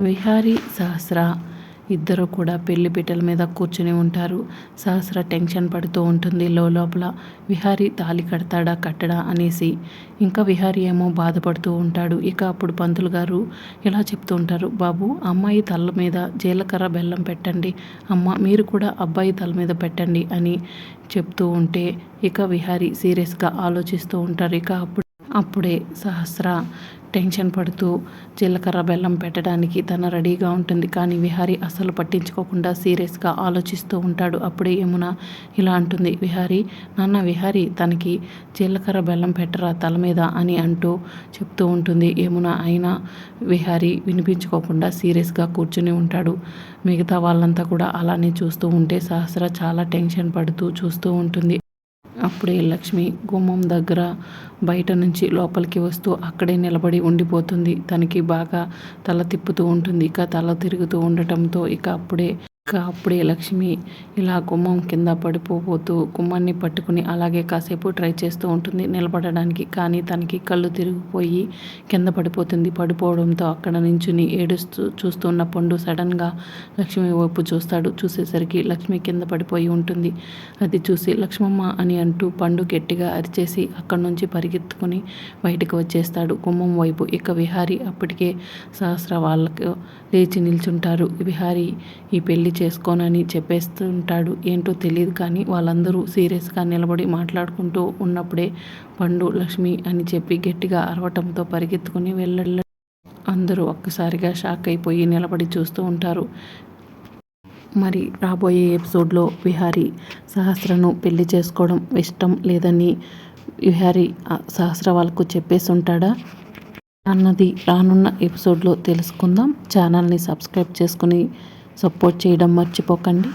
విహారీ సహస్ర ఇద్దరు కూడా పెళ్ళి పీటల మీద కూర్చుని ఉంటారు. సహస్ర టెన్షన్ పడుతూ ఉంటుంది. లోపల విహారీ తాళి కడతాడా కట్టడా అనేసి. ఇంకా విహారీ ఏమో బాధపడుతూ ఉంటాడు. ఇక అప్పుడు పంతులు గారు ఇలా చెప్తూ ఉంటారు. బాబు అమ్మాయి తల మీద జీలకర్ర బెల్లం పెట్టండి. అమ్మ మీరు కూడా అబ్బాయి తల మీద పెట్టండి అని చెప్తూ ఉంటే ఇక విహారీ సీరియస్గా ఆలోచిస్తూ ఉంటారు. ఇక అప్పుడు అప్పుడే సహస్ర టెన్షన్ పడుతూ జీలకర్ర బెల్లం పెట్టడానికి తన రెడీగా ఉంటుంది. కానీ విహారి అసలు పట్టించుకోకుండా సీరియస్గా ఆలోచిస్తూ ఉంటాడు. అప్పుడే యమున ఇలా అంటుంది. విహారి నాన్న విహారి తనకి జీలకర్ర బెల్లం పెట్టరా తల మీద అని అంటూ చెప్తూ ఉంటుంది. యమున అయినా విహారి వినిపించుకోకుండా సీరియస్గా కూర్చుని ఉంటాడు. మిగతా వాళ్ళంతా కూడా అలానే చూస్తూ ఉంటే సహస్ర చాలా టెన్షన్ పడుతూ చూస్తూ ఉంటుంది. అప్పుడే లక్ష్మి గుమ్మం దగ్గర బయట నుంచి లోపలికి వస్తూ అక్కడే నిలబడి ఉండిపోతుంది. తనకి బాగా తల తిప్పుతూ ఉంటుంది. ఇక తల తిరుగుతూ ఉండటంతో ఇక అప్పుడే ఇక అప్పుడే లక్ష్మి ఇలా గుమ్మం కింద పడిపోబోతూ గుమ్మాన్ని పట్టుకుని అలాగే కాసేపు ట్రై చేస్తూ ఉంటుంది నిలబడడానికి. కానీ తనకి కళ్ళు తిరిగిపోయి కింద పడిపోతుంది. పడిపోవడంతో అక్కడ నించుని ఏడుస్తూ చూస్తున్న పండు సడన్గా లక్ష్మి వైపు చూస్తాడు. చూసేసరికి లక్ష్మి కింద పడిపోయి ఉంటుంది. అది చూసి లక్ష్మమ్మ అని అంటూ పండు గట్టిగా అరిచేసి అక్కడి నుంచి పరిగెత్తుకుని బయటకు వచ్చేస్తాడు. గుమ్మం వైపు ఇక విహారి అప్పటికే సహస్ర వాళ్ళకు లేచి నిల్చుంటారు. విహారి ఈ పెళ్ళి చేసుకోనని చెప్పేస్తుంటాడు. ఏంటో తెలియదు కానీ వాళ్ళందరూ సీరియస్గా నిలబడి మాట్లాడుకుంటూ ఉన్నప్పుడే పండు లక్ష్మి అని చెప్పి గట్టిగా అరవటంతో పరిగెత్తుకుని వెళ్ళ అందరూ ఒక్కసారిగా షాక్ అయిపోయి నిలబడి చూస్తూ ఉంటారు. మరి రాబోయే ఎపిసోడ్లో విహారి సహస్రను పెళ్ళి చేసుకోవడం ఇష్టం లేదని విహారి సహస్ర వాళ్ళకు చెప్పేసి ఉంటాడా అన్నది రానున్న ఎపిసోడ్లో తెలుసుకుందాం. ఛానల్ని సబ్స్క్రైబ్ చేసుకుని సపోర్ట్ చేయడం మర్చిపోకండి.